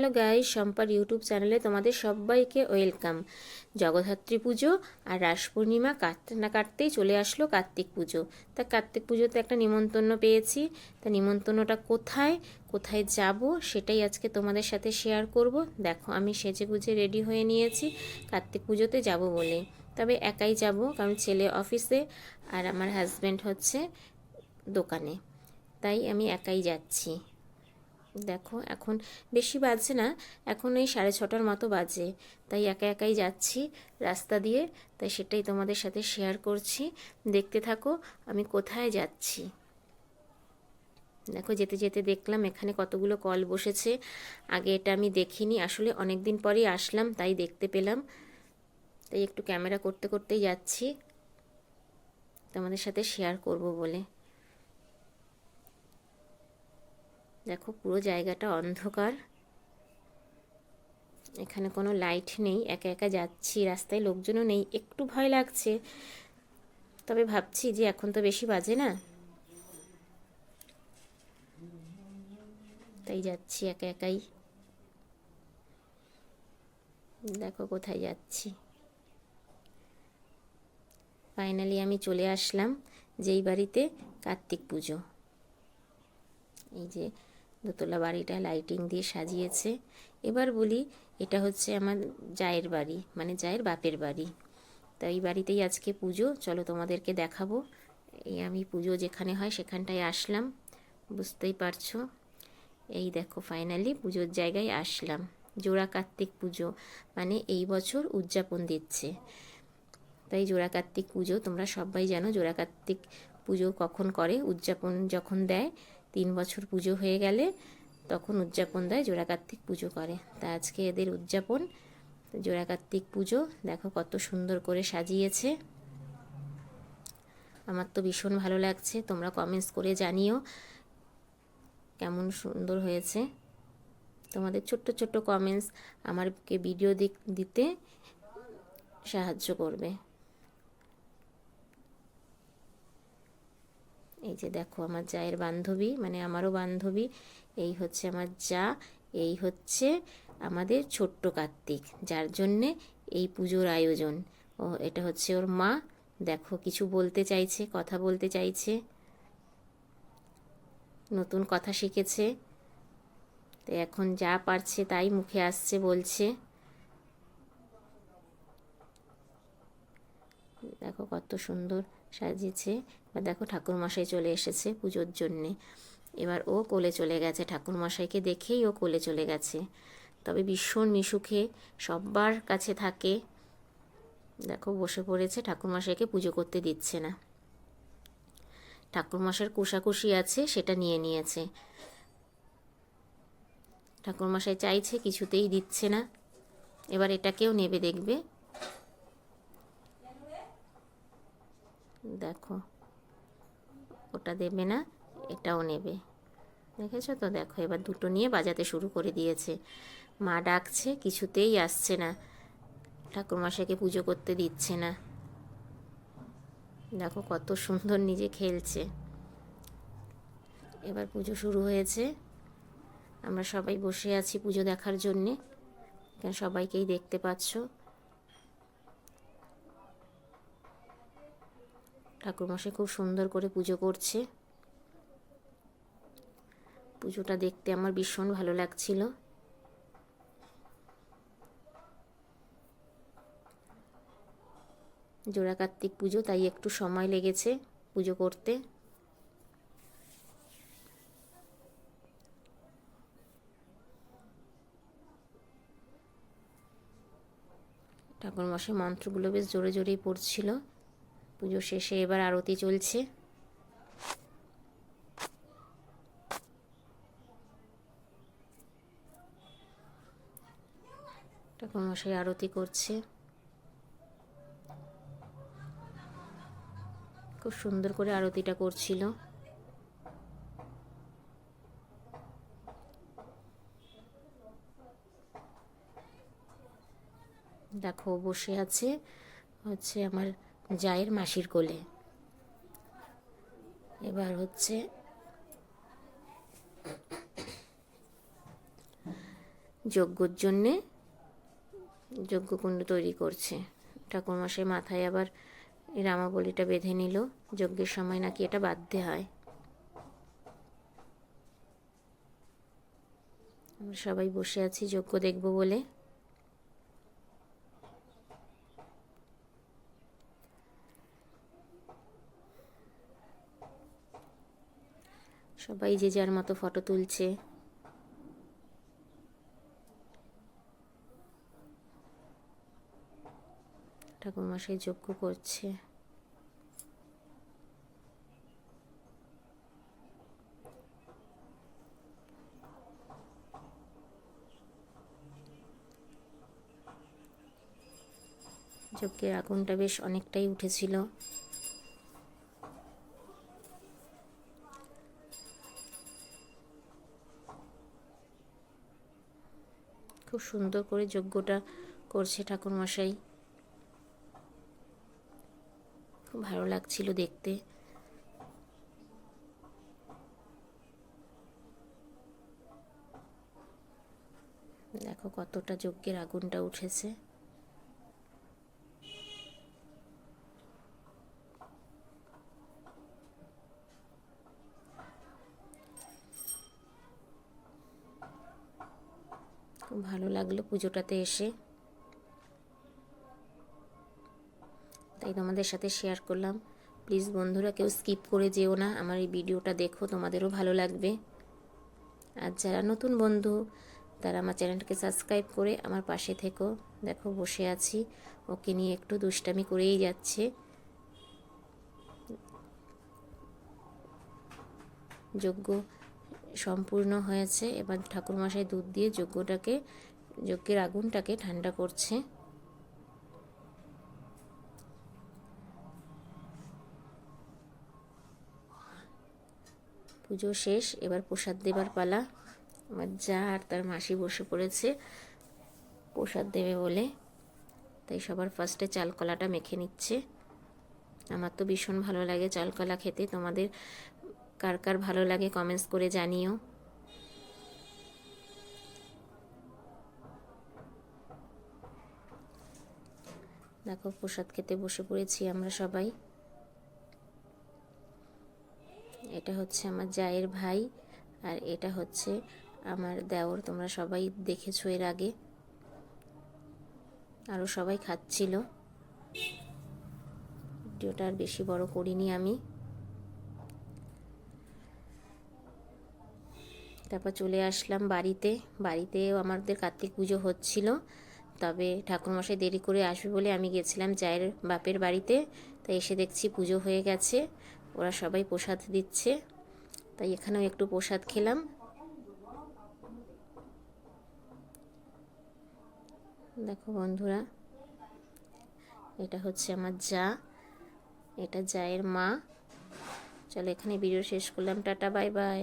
Hello guys সম্পার YouTube চ্যানেলে তোমাদের সবাইকে ওয়েলকাম। জগদ্ধাত্রী পুজো আর রাস পূর্ণিমা কাটতে না কাটতেই চলে আসলো কার্তিক পুজো। তা কার্তিক পুজোতে একটা নিমন্ত্রণ পেয়েছি। তা নিমন্ত্রণটা কোথায় কোথায় যাব সেটাই আজকে তোমাদের সাথে শেয়ার করব। দেখো, আমি সেজে গুজে রেডি হয়ে নিয়েছি, কার্তিক পুজোতে যাব বলে। তবে একাই যাব, কারণ ছেলে অফিসে আর আমার হাজব্যান্ড হচ্ছে দোকানে। তাই আমি একাই যাচ্ছি। দেখো, এখন বেশি বাজছে না, এখন এই সাড়ে ছটার মতো বাজে। তাই একা একাই যাচ্ছি রাস্তা দিয়ে, তাই সেটাই তোমাদের সাথে শেয়ার করছি। দেখতে থাকো, আমি কোথায় যাচ্ছি। দেখো, যেতে যেতে দেখলাম এখানে কতগুলো কল বসেছে। আগে এটা আমি দেখিনি, আসলে অনেক দিন পরেই আসলাম, তাই দেখতে পেলাম। তাই একটু ক্যামেরা করতে করতেই যাচ্ছি। তোমাদের সাথে শেয়ার করব বলে। দেখো পুরো জায়গাটা অন্ধকার। এখানে কোনো লাইট নেই, একা একা যাচ্ছি, রাস্তায় লোকজনও নেই, একটু ভয় লাগছে। তবে ভাবছি যে এখন তো বেশি বাজে না। তাই যাচ্ছি একা একাই। দেখো কোথায় যাচ্ছি। ফাইনালি আমি চলে আসলাম, যেই বাড়িতে কার্তিক পুজো। এই যে দোতলা বাড়িটা লাইটিং দিয়ে সাজিয়েছে। এবার বলি, এটা হচ্ছে আমার জায়ের বাড়ি মানে জায়ের বাপের বাড়ি। তো এই বাড়িতেই আজকে পুজো, চলো তোমাদেরকে দেখাবো। এই আমি পুজো যেখানে হয় সেখানটায় আসলাম, বুঝতেই পারছ? এই দেখো ফাইনালি পুজোর জায়গায় আসলাম। জোড়া কার্তিক পুজো মানে এই বছর উদযাপন দিচ্ছে। তাই জোড়া কার্তিক পুজো, তোমরা সবাই জানো জোড়া কার্তিক পুজো কখন করে, উদযাপন যখন দেয় তিন বছর পুজো হয়ে গেলে তখন উদযাপন দেয়, জোড়া কার্তিক পুজো করে। তা আজকে এদের উদযাপন জোড়া কার্তিক পুজো, দেখো কত সুন্দর করে সাজিয়েছে। আমার তো ভীষণ ভালো লাগছে, তোমরা কমেন্টস করে জানিও কেমন সুন্দর হয়েছে। তোমাদের ছোট্ট ছোট্ট কমেন্টস আমারকে ভিডিও দিতে সাহায্য করবে। এই যে দেখো আমার জায়ের বান্ধবী মানে আমারও বান্ধবী, এই হচ্ছে আমার যা, এই হচ্ছে আমাদের ছোট্ট কার্তিক, যার জন্যে এই পুজোর আয়োজন। ও, এটা হচ্ছে ওর মা। দেখো, কিছু বলতে চাইছে, কথা বলতে চাইছে। নতুন কথা শিখেছে। তো এখন যা পারছে তাই মুখে আসছে, বলছে। দেখো কত সুন্দর। সাজিয়েছে। বা দেখো ঠাকুরমশাই চলে এসেছে পুজোর জন্যে। এবার ও কোলে চলে গেছে। ঠাকুরমশাইকে দেখেই ও কোলে চলে গেছে। তবে ভীষণ মিশুখে সব্বার কাছে থাকে। দেখো বসে পড়েছে, ঠাকুরমশাইকে পুজো করতে দিচ্ছে না। ঠাকুরমশাইয়ের কুশাকুশি আছে, সেটা নিয়ে নিয়েছে। ঠাকুরমশাই চাইছে কিছুতেই দিচ্ছে না। এবার এটাকেও নেবে, দেখবে। দেখো। ওটা দেবে না, এটাও নেবে। দেখেছ তো? দেখো, এবার দুটো নিয়ে বাজাতে শুরু করে দিয়েছে। মা ডাকছে, কিছুতেই আসছে না। ঠাকুরমশাইকে পুজো করতে দিচ্ছে না। দেখো কত সুন্দর নিজে খেলছে। এবার পুজো শুরু হয়েছে। আমরা সবাই বসে আছি পুজো দেখার জন্যে। সবাইকেই দেখতে পাচ্ছ? ঠাকুরমশাই খুব সুন্দর করে পুজো করছে। পুজোটা দেখতে আমার ভীষণ ভালো লাগছিল। জোড়া কার্তিক পুজো, তাই একটু সময় লেগেছে পুজো করতে। ঠাকুরমশাই মন্ত্রগুলো বেশ জোরে জোরেই পড়ছিল। পুজো শেষে এবার আরতি চলছে। ঠাকুরমশাই আরতি করছে। খুব সুন্দর করে আরতিটা করছিল। দেখো, বসে আছে, হচ্ছে আমার জায়ের মাসির কোলে। এবার হচ্ছে যজ্ঞর জন্যে যজ্ঞকুণ্ড তৈরি করছে। ঠাকুরমশাই মাথায় আবার রামাবলিটা বেঁধে নিল। যজ্ঞের সময় নাকি এটা বাঁধতে হয়। আমরা সবাই বসে আছি, যজ্ঞ দেখব বলে। সবাই যে যার মতো ফটো তুলছে। ঠাকুরমশাই যজ্ঞ করছে। যজ্ঞের আগুনটা বেশ অনেকটাই উঠেছিল। খুব সুন্দর করে যজ্ঞটা করছে ঠাকুরমশাই। খুব ভালো লাগছিল দেখতে। দেখো কতটা যজ্ঞের আগুনটা উঠেছে। খুব ভালো লাগল পুজোটাতে এসে। তাই তোমাদের সাথে শেয়ার করলাম। প্লিজ বন্ধুরা, কেউ স্কিপ করে যেও না। আমার এই ভিডিওটা দেখো, তোমাদেরও ভালো লাগবে। আর যারা নতুন বন্ধু, তারা আমার চ্যানেলটাকে সাবস্ক্রাইব করে আমার পাশে থেকো। দেখো, বসে আছি। ওকে নিয়ে একটু দুষ্টামি করেই যাচ্ছে। যজ্ঞ সম্পূর্ণ হয়েছে। এবার ঠাকুরমশাই দুধ দিয়ে যজ্ঞটাকে, যজ্ঞের আগুনটাকে ঠান্ডা করছে। পুজো শেষ, এবার প্রসাদ দেবার পালা। আমার যা আর তার মাসি বসে পড়েছে প্রসাদ দেবে বলে। তাই সবার ফার্স্টে চালকলাটা মেখে নিচ্ছে। আমার তো ভীষণ ভালো লাগে চালকলা খেতে। তোমাদের কার কার ভালো লাগে কমেন্টস করে জানিও। দেখো, প্রসাদ খেতে বসে পড়েছি আমরা সবাই। এটা হচ্ছে আমার জায়ের ভাই আর এটা হচ্ছে আমার দেওর। তোমরা সবাই দেখেছ এর আগে। আরও সবাই খাচ্ছিল। ভিডিওটা আর বেশি বড় করিনি আমি। তারপর চলে আসলাম বাড়িতে। বাড়িতেও আমাদের কার্তিক পুজো হচ্ছিল। তবে ঠাকুরমশাই দেরি করে আসবে বলে আমি গেছিলাম জায়ের বাপের বাড়িতে। তাই এসে দেখছি পুজো হয়ে গেছে। ওরা সবাই প্রসাদ দিচ্ছে। তাই এখানেও একটু প্রসাদ খেলাম। দেখো বন্ধুরা, এটা হচ্ছে আমার যা এটা জায়ের মা। চলো এখানে ভিডিও শেষ করলাম। Tata, bye bye.